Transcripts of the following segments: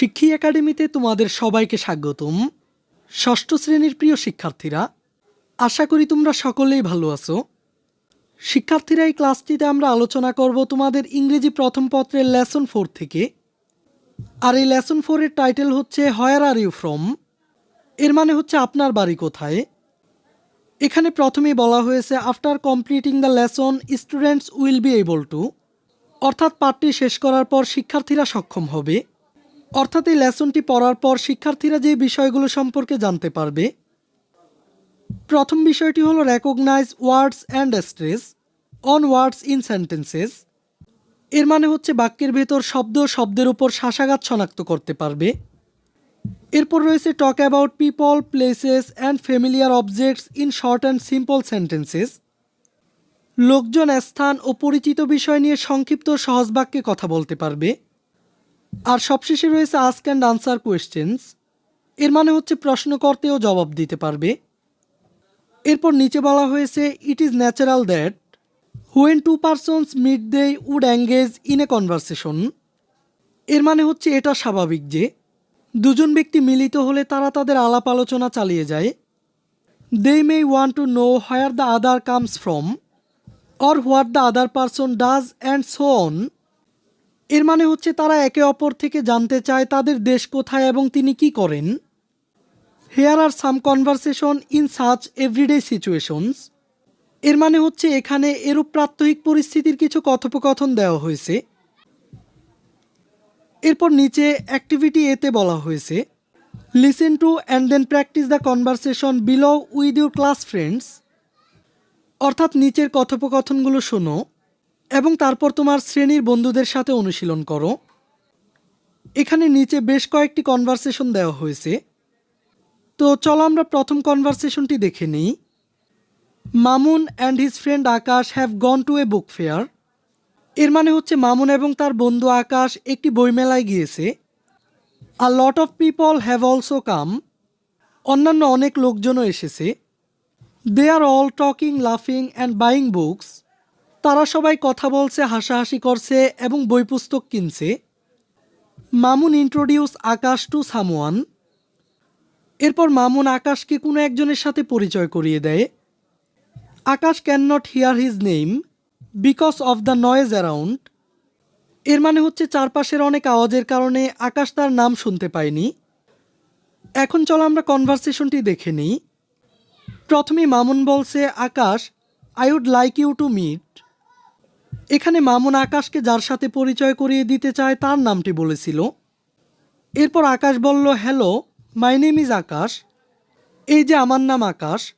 শিক্ষী একাডেমিতে তোমাদের সবাইকে স্বাগতম। ষষ্ঠ শ্রেণির প্রিয় শিক্ষার্থীরা, আশা করি তোমরা সকলেই ভালো আছো। শিক্ষার্থীরা, এই ক্লাসটিতে আমরা আলোচনা করব তোমাদের ইংরেজি প্রথম পত্রের লেসন ফোর থেকে। আর এই লেসন ফোরের টাইটেল হচ্ছে হোয়ার আর ইউ ফ্রম এর মানে হচ্ছে, আপনার বাড়ি কোথায়? এখানে প্রথমেই বলা হয়েছে after completing the lesson students will be able to অর্থাৎ পাঠটি শেষ করার পর শিক্ষার্থীরা সক্ষম হবে। অর্থাৎ এই লেসনটি পড়ার পর শিক্ষার্থীরা যে বিষয়গুলো সম্পর্কে জানতে পারবে, প্রথম বিষয়টি হলো recognise words and stress on words in sentences এর মানে হচ্ছে বাক্যের ভেতর শব্দ শব্দের উপর শাসাঘাত শনাক্ত করতে পারবে। এরপর রয়েছে talk about people places and familiar objects in short and simple sentences লোকজন, স্থান ও পরিচিত বিষয় নিয়ে সংক্ষিপ্ত সহজ বাক্যে কথা বলতে পারবে। আর সবশেষে রয়েছে আস্ক অ্যান্ড আনসার কোয়েশ্চেন্স এর মানে হচ্ছে প্রশ্ন করতেও জবাব দিতে পারবে। এরপর নিচে বলা হয়েছে it is natural that when two persons meet they would engage in a conversation এর মানে হচ্ছে এটা স্বাভাবিক যে দুজন ব্যক্তি মিলিত হলে তারা তাদের আলাপ আলোচনা চালিয়ে যায়। They may want to know where the other comes from or what the other person does and so on এর মানে হচ্ছে তারা একে অপর থেকে জানতে চায় তাদের দেশ কোথায় এবং তিনি কি করেন। Here are some conversation in such everyday situations এর মানে হচ্ছে এখানে এরূপ প্রাত্যহিক পরিস্থিতির কিছু কথোপকথন দেওয়া হয়েছে। এরপর নিচে অ্যাক্টিভিটি এতে বলা হয়েছে। Listen to and then practise the conversation below with your class friends অর্থাৎ নিচের কথোপকথনগুলো শোনো। এবং তারপর তোমার শ্রেণির বন্ধুদের সাথে অনুশীলন করো। এখানে নিচে বেশ কয়েকটি কনভারসেশন দেওয়া হয়েছে। তো চলো আমরা প্রথম কনভারসেশনটি দেখে নিই। Mamun and his friend Akash have gone to a book fair এর মানে হচ্ছে মামুন এবং তার বন্ধু আকাশ একটি বইমেলায় গিয়েছে। A lot of people have also come অন্যান্য অনেক লোকজনও এসেছে। দে আর অল টকিং লাফিং অ্যান্ড বাইং বুকস তারা সবাই কথা বলছে, হাসাহাসি করছে এবং বই পুস্তক কিনছে। Mamun introduce Akash to someone. এরপর মামুন আকাশকে কোনো একজনের সাথে পরিচয় করিয়ে দেয়। Akash can not hear his name because of the noise around এর মানে হচ্ছে চারপাশের অনেক আওয়াজের কারণে আকাশ তার নাম শুনতে পায়নি। এখন চলো আমরা কনভারসেশনটি দেখে নিই। প্রথমে মামুন বলছে, Akash I would like you to meet এখানে মামুন আকাশকে যার সাথে পরিচয় করিয়ে দিতে চায় তার নামটি বলেছিল। এরপর আকাশ বলল, hello, my name is Akash. এই যে আমার নাম Akash.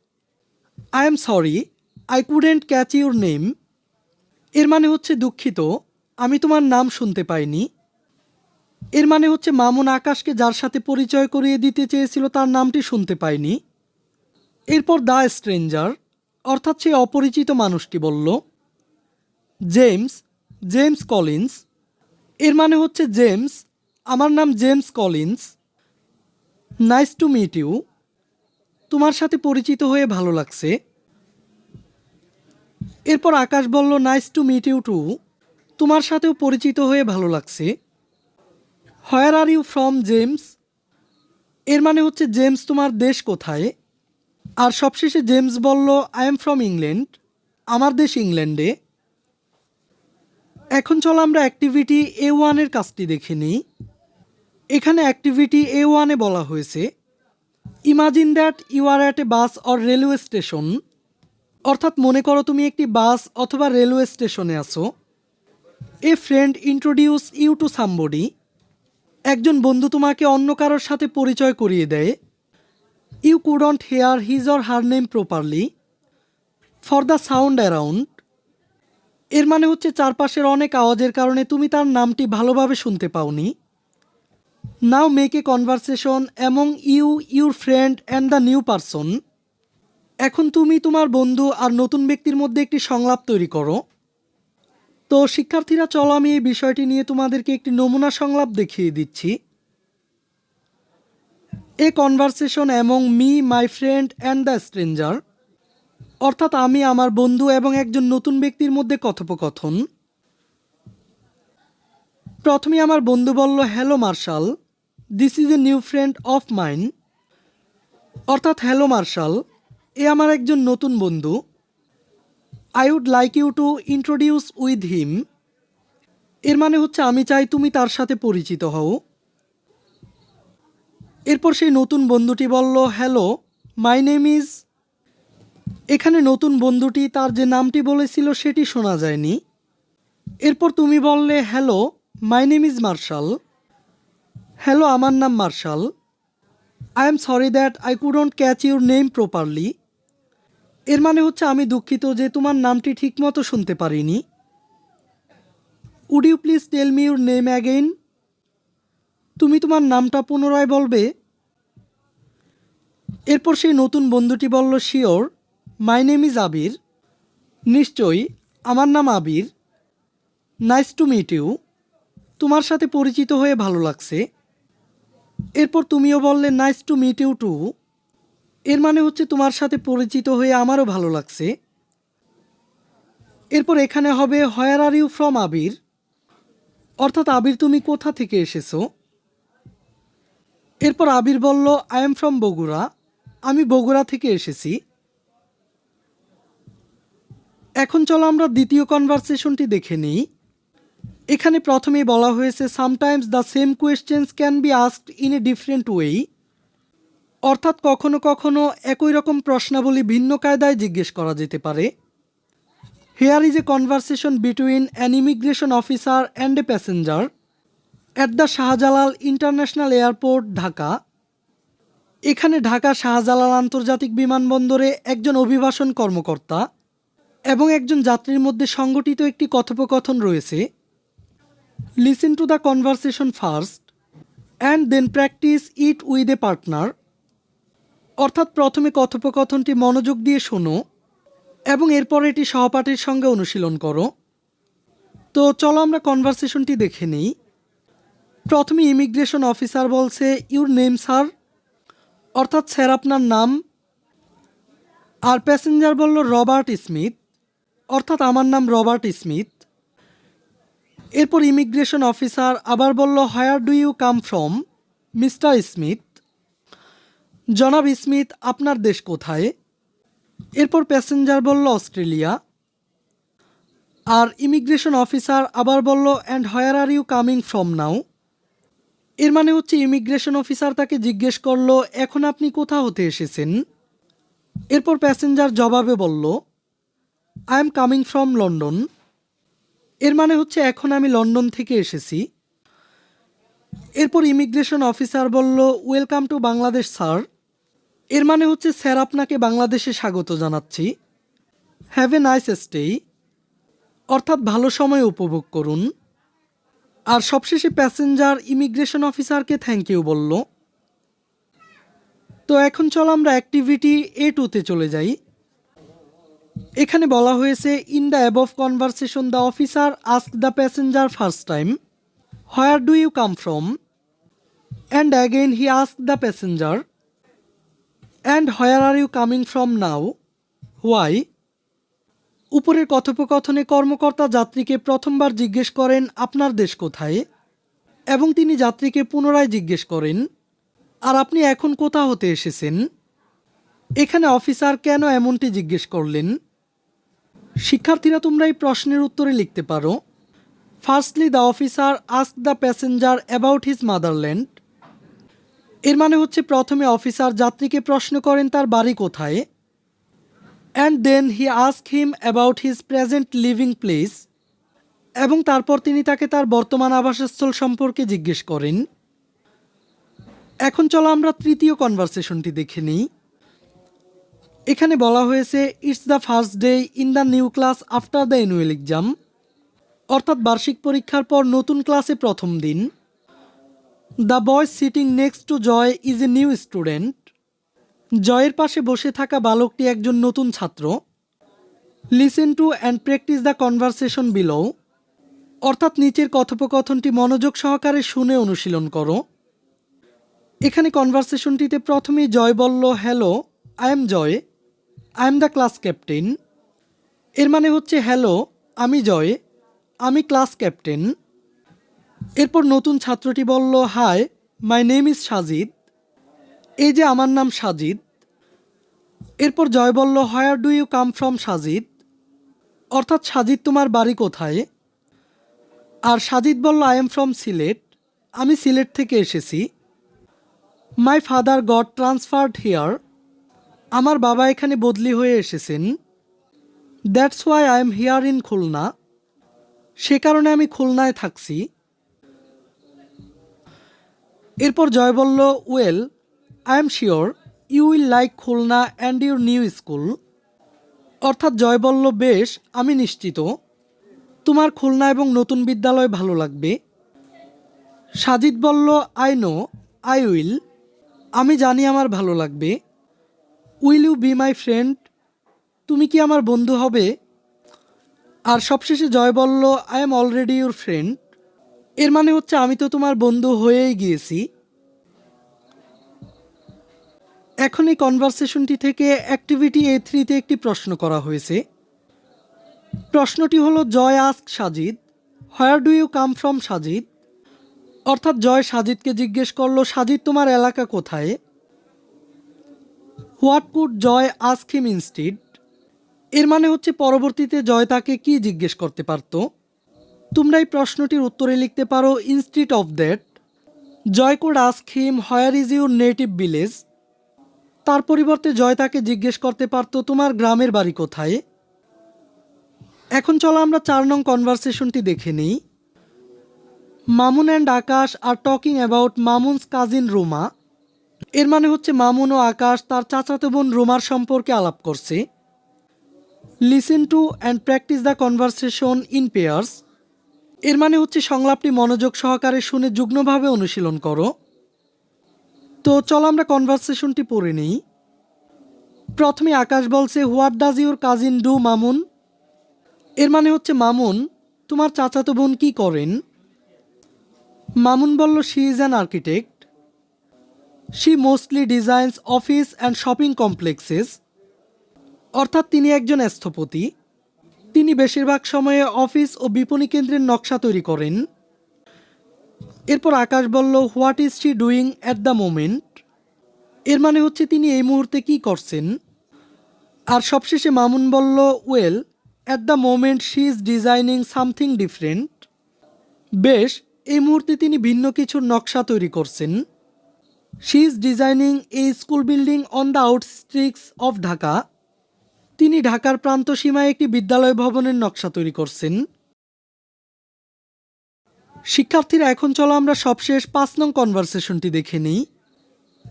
I am sorry, I couldn't catch your name. এর মানে হচ্ছে দুঃখিত, আমি তোমার নাম শুনতে পাইনি। এর মানে হচ্ছে মামুন আকাশকে যার সাথে পরিচয় করিয়ে দিতে চেয়েছিল তার নামটি শুনতে পায়নি এরপর দ্য স্ট্রেঞ্জার, অর্থাৎ সেই অপরিচিত মানুষটি বলল জেমস জেমস কলিন্স এর মানে হচ্ছে জেমস আমার নাম James Collins nice to meet you তোমার সাথে পরিচিত হয়ে ভালো লাগছে, এরপর আকাশ বলল nice to meet you too তোমার সাথেও পরিচিত হয়ে ভালো লাগছে where are you from James এর মানে হচ্ছে জেমস তোমার দেশ কোথায়? আর সবশেষে জেমস বলল আই এম ফ্রম ইংল্যান্ড আমার দেশ ইংল্যান্ডে এখন চলো আমরা অ্যাক্টিভিটি এ ওয়ানের কাজটি দেখে নিই। এখানে অ্যাক্টিভিটি এ ওয়ানে বলা হয়েছে imagine that you are at a bus or railway station অর্থাৎ মনে করো তুমি একটি বাস অথবা রেলওয়ে স্টেশনে আছো। A friend introduce you to somebody একজন বন্ধু তোমাকে অন্য কারোর সাথে পরিচয় করিয়ে দেয়। You couldn't hear his or her name properly for the sound around এর মানে হচ্ছে চারপাশের অনেক আওয়াজের কারণে তুমি তার নামটি ভালোভাবে শুনতে পাওনি। Now make a conversation among you your friend and the new person এখন তুমি তোমার বন্ধু আর নতুন ব্যক্তির মধ্যে একটি সংলাপ তৈরি করো। তো শিক্ষার্থীরা, চলো আমি এই বিষয়টি নিয়ে তোমাদেরকে একটি নমুনা সংলাপ দেখিয়ে দিচ্ছি। A conversation among me my friend and the stranger অর্থাৎ আমি, আমার বন্ধু এবং একজন নতুন ব্যক্তির মধ্যে কথোপকথন। প্রথমে আমার বন্ধু বলল hello Marshall this is a new friend of mine অর্থাৎ হ্যালো মার্শাল এ আমার একজন নতুন বন্ধু। I would like you to introduce with him এর মানে হচ্ছে, আমি চাই তুমি তার সাথে পরিচিত হও। এরপর সেই নতুন বন্ধুটি বলল হ্যালো মাই নেম ইজ এখানে নতুন বন্ধুটি তার যে নামটি বলেছিল সেটি শোনা যায়নি। এরপর তুমি বললে, hello, my name is Marshall. Hello, আমার নাম martial. I am sorry that I couldn't catch your name properly. এর মানে হচ্ছে আমি দুঃখিত যে তোমার নামটি ঠিকমতো শুনতে পারিনি। Would you please tell me your name again? তুমি তোমার নামটা পুনরায় বলবে? এরপর সেই নতুন বন্ধুটি বলল, sure. My name is Abir. নিশ্চয়ই আমার নাম Abir. Nice to meet you. তোমার সাথে পরিচিত হয়ে ভালো লাগছে। এরপর তুমিও বললে nice to meet you too. এর মানে হচ্ছে তোমার সাথে পরিচিত হয়ে আমারও ভালো লাগছে। এরপর এখানে হবে where are you from Abir? অর্থাৎ, আবির, তুমি কোথা থেকে এসেছ? এরপর আবির বলল আই এম ফ্রম বগুড়া। আমি বগুড়া থেকে এসেছি। এখন চলো আমরা দ্বিতীয় কনভারসেশনটি দেখে নিই। এখানে প্রথমেই বলা হয়েছে sometimes the same questions can be asked in a different way অর্থাৎ কখনো কখনো একই রকম প্রশ্নাবলী ভিন্ন কায়দায় জিজ্ঞেস করা যেতে পারে। Here is a conversation between an immigration officer and a passenger at the Shahjalal international airport Dhaka এখানে ঢাকা শাহজালাল আন্তর্জাতিক বিমানবন্দরে একজন অভিবাসন কর্মকর্তা এবং একজন যাত্রীর মধ্যে সংগঠিত একটি কথোপকথন রয়েছে। Listen to the conversation first and then practise it with a partner অর্থাৎ প্রথমে কথোপকথনটি মনোযোগ দিয়ে শোনো এবং এরপর এটি সহপাঠীর সঙ্গে অনুশীলন করো। তো চলো আমরা কনভারসেশনটি দেখে নিই। প্রথমে ইমিগ্রেশন অফিসার বলছে ইউর নেম স্যার অর্থাৎ স্যার, আপনার নাম। আর প্যাসেঞ্জার বলল রবার্ট স্মিথ অর্থাৎ আমার নাম রবার্ট স্মিথ। এরপর ইমিগ্রেশন অফিসার আবার বলল where do you come from mister Smith? জনাব স্মিথ, আপনার দেশ কোথায়? এরপর প্যাসেঞ্জার বলল, অস্ট্রেলিয়া। আর ইমিগ্রেশন অফিসার আবার বলল and where are you coming from now এর মানে হচ্ছে ইমিগ্রেশন অফিসার তাকে জিজ্ঞেস করল, এখন আপনি কোথা হতে এসেছেন? এরপর প্যাসেঞ্জার জবাবে বলল I am coming from London এর মানে হচ্ছে এখন আমি লন্ডন থেকে এসেছি। এরপর ইমিগ্রেশন অফিসার বলল ওয়েলকাম টু বাংলাদেশ স্যার এর মানে হচ্ছে, স্যার, আপনাকে বাংলাদেশে স্বাগত জানাচ্ছি। হ্যাভ এ নাইস স্টে অর্থাৎ ভালো সময় উপভোগ করুন। আর সবশেষে প্যাসেঞ্জার ইমিগ্রেশন অফিসারকে থ্যাংক ইউ বলল। তো এখন চলো আমরা অ্যাক্টিভিটি এ টুতে চলে যাই। এখানে বলা হয়েছে in the above conversation the officer ask the passenger first time where do you come from and again he ask the passenger and where are you coming from now why উপরের কথোপকথনে কর্মকর্তা যাত্রীকে প্রথমবার জিজ্ঞেস করেন, আপনার দেশ কোথায়? এবং তিনি যাত্রীকে পুনরায় জিজ্ঞেস করেন, আর আপনি এখন কোথা হতে এসেছেন? এখানে অফিসার কেন এমনটি জিজ্ঞেস করলেন? শিক্ষার্থীরা তোমরা এই প্রশ্নের উত্তরে লিখতে পারো, firstly the officer ask the passenger about his motherland. এর মানে হচ্ছে প্রথমে অফিসার যাত্রীকে প্রশ্ন করেন, তার বাড়ি কোথায়? And then he ask him about his present living place এবং তারপর তিনি তাকে তার বর্তমান আবাসস্থল সম্পর্কে জিজ্ঞেস করেন। এখন চলো আমরা তৃতীয় কনভারসেশনটি দেখে নিই। এখানে বলা হয়েছে it's the first day in the new class after the annual exam অর্থাৎ বার্ষিক পরীক্ষার পর নতুন ক্লাসে প্রথম দিন। The boy sitting next to Joy is a new student জয়ের পাশে বসে থাকা বালকটি একজন নতুন ছাত্র। Listen to and practise the conversation below অর্থাৎ নিচের কথোপকথনটি মনোযোগ সহকারে শুনে অনুশীলন করো। এখানে কনভারসেশনটিতে প্রথমেই জয় বলল hello I am Joy I am the class captain এর মানে হচ্ছে হ্যালো আমি জয়, আমি ক্লাস ক্যাপ্টেন এরপর নতুন ছাত্রটি বলল hi my name is Sajid এই যে আমার নাম সাজিদ এরপর জয় বলল where do you come from Sajid অর্থাৎ সাজিদ তোমার বাড়ি কোথায়? আর সাজিদ বলল আই এম ফ্রম সিলেট আমি সিলেট থেকে এসেছি। My father got transferred here আমার বাবা এখানে বদলি হয়ে এসেছেন। That's why I am here in Khulna. সে কারণে আমি খুলনায় থাকছি। এরপর জয় বলল well I am sure you will like Khulna and your new school অর্থাৎ জয় বলল, বেশ, আমি নিশ্চিত। তোমার খুলনা এবং নতুন বিদ্যালয় ভালো লাগবে। সাজিদ বলল আই নো আই উইল আমি জানি আমার ভালো লাগবে। Will you be my friend? তুমি কি আমার বন্ধু হবে? আর সবশেষে জয় বলল I am already your friend এর মানে হচ্ছে আমি তো তোমার বন্ধু হয়েই গিয়েছি। এখন এই কনভারসেশনটি থেকে অ্যাক্টিভিটি এ থ্রিতে একটি প্রশ্ন করা হয়েছে। প্রশ্নটি হলো, Joy ask Sajid. Where do you come from Sajid? অর্থাৎ জয় সাজিদকে জিজ্ঞেস করল, সাজিদ, তোমার এলাকা কোথায়? What could Joy ask him instead এর মানে হচ্ছে পরবর্তীতে জয় তাকে কি জিজ্ঞেস করতে পারতো? তোমরা এই প্রশ্নটির উত্তরে লিখতে পারো instead of that Joy could ask where is your native village? তার পরিবর্তে জয় তাকে জিজ্ঞেস করতে পারতো, তোমার গ্রামের বাড়ি কোথায়? এখন চলো আমরা চার নং কনভারসেশনটি দেখে নিই। Mamun and Akash are talking about Mamun's cousin Ruma এর মানে হচ্ছে মামুন ও আকাশ তার চাচাতো বোন রোমার সম্পর্কে আলাপ করছে। Listen to and practise the conversation in pairs এর মানে হচ্ছে সংলাপটি মনোযোগ সহকারে শুনে যুগ্মভাবে অনুশীলন করো। তো চলো আমরা কনভারসেশনটি পড়ে নিই। প্রথমে আকাশ বলছে what does your cousin do Mamun? এর মানে হচ্ছে, মামুন, তোমার চাচাতো বোন কি করেন? মামুন বলল she is an architect she mostly designs office and shopping complexes অর্থাৎ তিনি একজন স্থপতি। তিনি বেশিরভাগ সময়ে অফিস ও বিপণী কেন্দ্রের নকশা তৈরি করেন। এরপর আকাশ বলল what is she doing at the moment এর মানে হচ্ছে তিনি এই মুহূর্তে কি করছেন। আর সবশেষে মামুন বলল well at the moment she is designing something different বেশ, এই মুহূর্তে তিনি ভিন্ন কিছুর নকশা তৈরি করছেন। She is designing a school building on the outskirts of Dhaka তিনি ঢাকার প্রান্ত সীমায় একটি বিদ্যালয় ভবনের নকশা তৈরি করছেন। শিক্ষার্থীরা, এখন চলো আমরা সবশেষ পাঁচ নং কনভারসেশনটি দেখে নিই।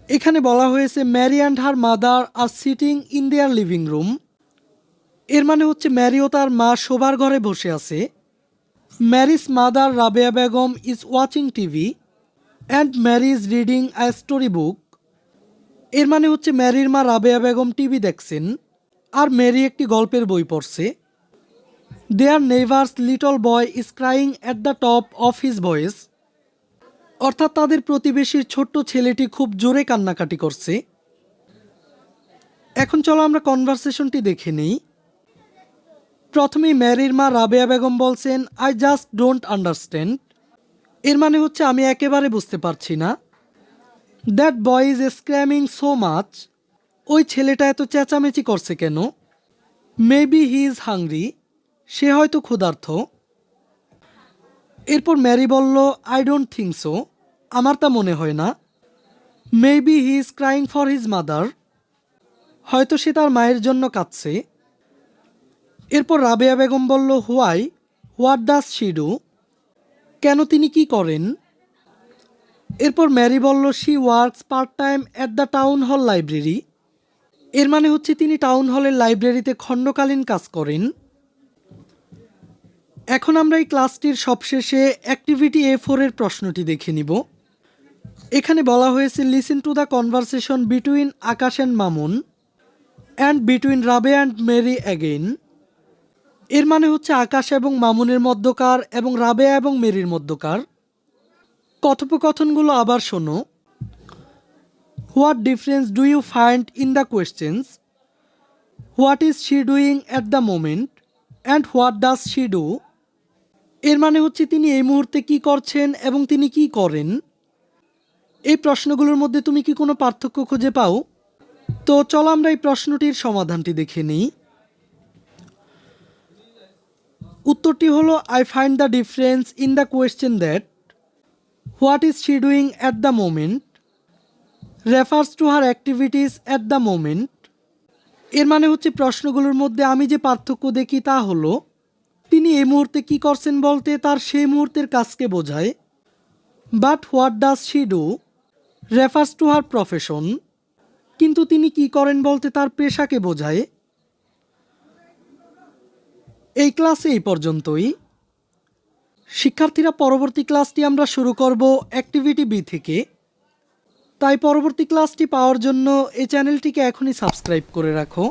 এখানে বলা হয়েছে Mary and her mother are sitting in their living room এর মানে হচ্ছে ম্যারি ও তার মা শোবার ঘরে বসে আছে। Mary's mother Rabeya Begum is watching TV and Mary is reading a story book. এর মানে হচ্ছে ম্যারির মা রাবেয়া বেগম টিভি দেখছেন আর ম্যারি একটি গল্পের বই পড়ছে। Their neighbour's little boy is crying at the top of his voice অর্থাৎ তাদের প্রতিবেশীর ছোট্ট ছেলেটি খুব জোরে কান্নাকাটি করছে। এখন চলো আমরা কনভারসেশনটি দেখে নিই। প্রথমেই ম্যারির মা রাবেয়া বেগম বলছেন আই জাস্ট ডোন্ট আন্ডারস্ট্যান্ড এর মানে হচ্ছে আমি একেবারে বুঝতে পারছি না। That boy is screaming so much ওই ছেলেটা এত চেঁচামেচি করছে কেন? মেবি হি ইজ হাংরি সে হয়তো ক্ষুধার্থ এরপর ম্যারি বলল আই ডোন্ট থিঙ্ক সো আমার তা মনে হয় না। Maybe he is crying for his mother হয়তো সে তার মায়ের জন্য কাঁদছে। এরপর রাবেয়া বেগম বলল why what does she do কেন তিনি কি করেন? এরপর ম্যারি বলল she works part time at the town hall library এর মানে হচ্ছে তিনি টাউন হলের লাইব্রেরিতে খণ্ডকালীন কাজ করেন। এখন আমরা এই ক্লাসটির সবশেষে অ্যাক্টিভিটি এ ফোরের প্রশ্নটি দেখে নিব। এখানে বলা হয়েছে listen to the conversation between Akash and Mamun and between Rabeya and Mary again এর মানে হচ্ছে আকাশ এবং মামুনের মধ্যকার এবং রাবেয়া এবং মেরির মধ্যকার। কথোপকথনগুলো আবার শোনো। What difference do you find in the questions? What is she doing at the moment? And what does she do? এর মানে হচ্ছে তিনি এই মুহূর্তে কি করছেন এবং তিনি কি করেন? এই প্রশ্নগুলোর মধ্যে তুমি কি কোনো পার্থক্য খুঁজে পাও? তো চলো আমরা এই প্রশ্নটির সমাধানটি দেখে নিই। উত্তরটি হলো I find the difference in the question that what is she doing at the moment refers to her activities at the moment এর মানে হচ্ছে, প্রশ্নগুলোর মধ্যে আমি যে পার্থক্য দেখি তা হলো, তিনি এই মুহূর্তে কি করছেন বলতে তার সেই মুহূর্তের কাজকে বোঝায়। But what does she do refers to her profession কিন্তু তিনি কি করেন বলতে তার পেশাকে বোঝায়। এই ক্লাসে এই পর্যন্তই। শিক্ষার্থীরা, পরবর্তী ক্লাসটি আমরা শুরু করব অ্যাক্টিভিটি বি থেকে। তাই পরবর্তী ক্লাসটি পাওয়ার জন্য এই চ্যানেলটিকে এখনই সাবস্ক্রাইব করে রাখো।